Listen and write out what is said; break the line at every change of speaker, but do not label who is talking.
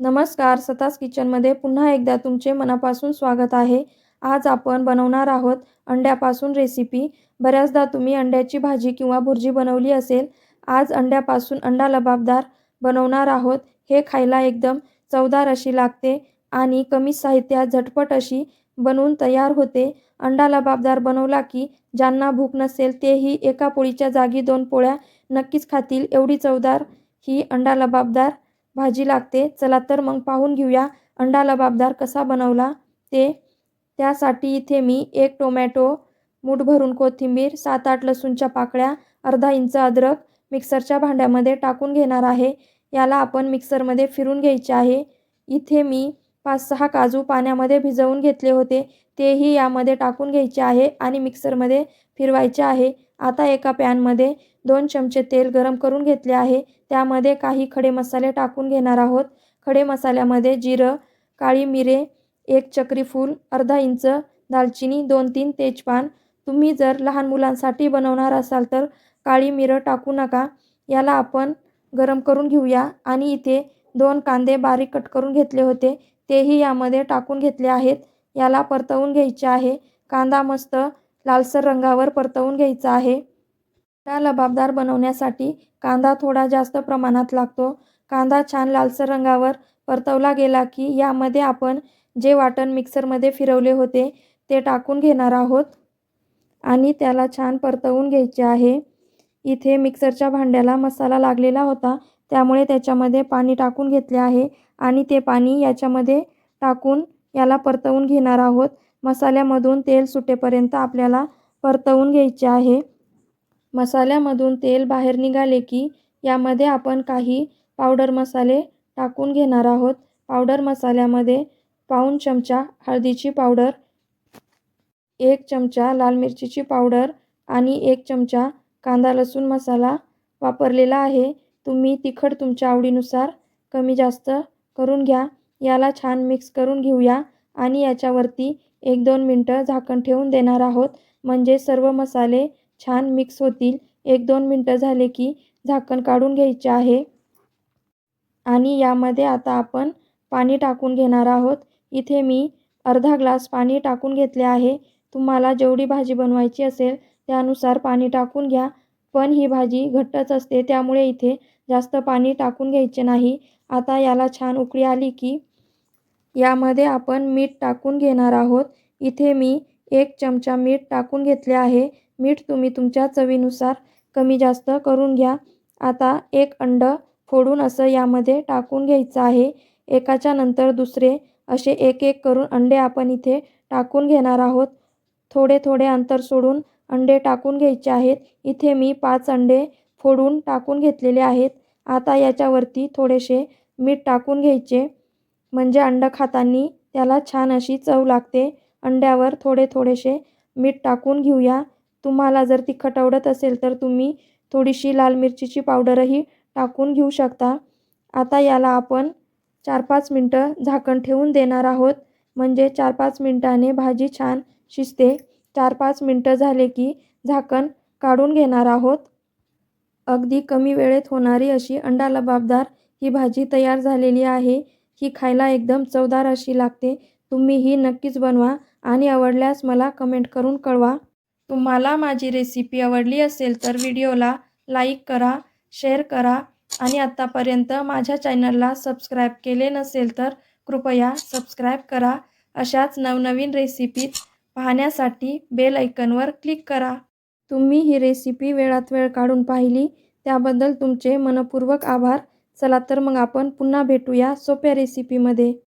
नमस्कार सतास किचनमध्ये पुन्हा एकदा तुमचे मनापासून स्वागत आहे. आज आपण बनवणार आहोत अंड्यापासून रेसिपी बऱ्याचदा तुम्ही अंड्याची भाजी किंवा भुर्जी बनवली असेल आज अंड्यापासून अंडा लबाबदार बनवणार आहोत. हे खायला एकदम चवदार अशी लागते आणि कमी साहित्यात झटपट अशी बनवून तयार होते. अंडा लबाबदार बनवला की ज्यांना भूक नसेल तेही एका पोळीच्या जागी दोन पोळ्या नक्कीच खातील. एवढी चवदार ही अंडा लबाबदार भाजी लागते. चला तर मग पाहून घेऊया अंडा लबाबदार कसा बनवला ते. त्यासाठी इथे मी एक टोमॅटो मूठ भरून कोथिंबीर सात आठ लसूणच्या पाकळ्या अर्धा इंच अद्रक मिक्सरच्या भांड्यामध्ये टाकून घेणार आहे. याला आपण मिक्सरमध्ये फिरून घ्यायचे आहे. इथे मी पाच सहा काजू पाण्यामध्ये भिजवून घेतले होते. तेही यामध्ये टाकून घ्यायचे आहे आणि मिक्सरमध्ये फिरवायचे आहे. आता एका पॅनमध्ये दोन चमचे तेल गरम करून घेतले आहे. त्यामध्ये काही खडे मसाले टाकून घेणार आहोत. खडे मसाल्यामध्ये जिरं काळी मिरे एक चक्री फूल अर्धा इंच दालचिनी दोन तीन तेजपान. तुम्ही जर लहान मुलांसाठी बनवणार असाल तर काळी मिरं टाकू नका. याला आपण गरम करून घेऊया. आणि इथे दोन कांदे बारीक कट करून घेतले होते. तेही यामध्ये टाकून घेतले आहेत. याला परतवून घ्यायचे आहे. कांदा मस्त लालसर रंगावर परतवून घ्यायचा आहे. त्या लबाबदार बनवण्यासाठी कांदा थोडा जास्त प्रमाणात लागतो. कांदा छान लालसर रंगावर परतवला गेला की यामध्ये आपण जे वाटण मिक्सरमध्ये फिरवले होते ते टाकून घेणार आहोत. आणि त्याला छान परतवून घ्यायचे आहे. इथे मिक्सरच्या भांड्याला मसाला लागलेला होता. त्यामुळे त्याच्यामध्ये पाणी टाकून घेतले आहे. आणि ते पाणी याच्यामध्ये टाकून याला परतवून घेणार आहोत. मसाल्यामधून तेल सुटेपर्यंत आपल्याला परतवून घ्यायचे आहे. मसाल्यामधून तेल बाहेर निघाले की यामध्ये आपण काही पावडर मसाले टाकून घेणार आहोत. पावडर मसाल्यामध्ये पाऊण चमचा हळदीची पावडर एक चमचा लाल मिरचीची पावडर आणि एक चमचा कांदा लसूण मसाला वापरलेला आहे. तुम्ही तिखट तुमच्या आवडीनुसार कमी जास्त करून घ्या. याला छान मिक्स करून घेऊया. आणि याच्यावरती एक दोन मिनटं झाकण ठेवून देणार आहोत. म्हणजे सर्व मसाले छान मिक्स होतील. एक दोन मिनटं झाले की झाकण काढून घ्यायचे आहे. आणि यामध्ये आता आपण पाणी टाकून घेणार आहोत. इथे मी अर्धा ग्लास पाणी टाकून घेतले आहे. तुम्हाला जेवढी भाजी बनवायची असेल त्यानुसार पाणी टाकून घ्या. पण ही भाजी घट्टच असते त्यामुळे इथे जास्त पाणी टाकून घ्यायचे नाही. आता याला छान उकळी आली की यामध्ये आपण मीठ टाकून घेणार आहोत. इथे मी एक चमचा मीठ टाकून घेतले आहे. मीठ तुम्ही तुमच्या चवीनुसार कमी जास्त करून घ्या. आता एक अंड फोडून असं यामध्ये टाकून घ्यायचं आहे. एकाच्या नंतर दुसरे असे एक एक करून अंडे आपण इथे टाकून घेणार आहोत. थोडे थोडे अंतर सोडून अंडे टाकून घ्यायचे आहेत. इथे मी पाच अंडे फोडून टाकून घेतलेले आहेत. आता याच्यावरती थोडेसे मीठ टाकून घ्यायचे. म्हणजे अंडं खाताना त्याला छान अशी चव लागते. अंड्यावर थोडे थोडेसे मीठ टाकून घेऊया. तुम्हाला जर तिखट आवडत असेल तर तुम्ही थोडीशी लाल मिरचीची पावडरही टाकून घेऊ शकता. आता याला आपण चार पाच मिनटं झाकण ठेवून देणार आहोत. म्हणजे चार पाच मिनटाने भाजी छान शिजते. चार पाच मिनटं झाले की झाकण काढून घेणार आहोत. अगदी कमी वेळेत होणारी अशी अंडा लबाबदार ही भाजी तयार झालेली आहे. ही खायला एकदम चवदार अशी लागते. तुम्ही ही नक्कीच बनवा आणि आवडल्यास मला कमेंट करून कळवा. तुम्हाला माझी रेसिपी आवडली असेल तर व्हिडिओला लाईक करा शेअर करा आणि आत्तापर्यंत माझ्या चॅनलला सबस्क्राईब केले नसेल तर कृपया सबस्क्राईब करा. अशाच नवनवीन रेसिपीत पाहण्यासाठी बेल ऐकनवर क्लिक करा. तुम्ही ही रेसिपी वेळात वेळ काढून पाहिली त्याबद्दल तुमचे मनपूर्वक आभार. चला तर मग आपण पुन्हा भेटूया सोप्या रेसिपीमध्ये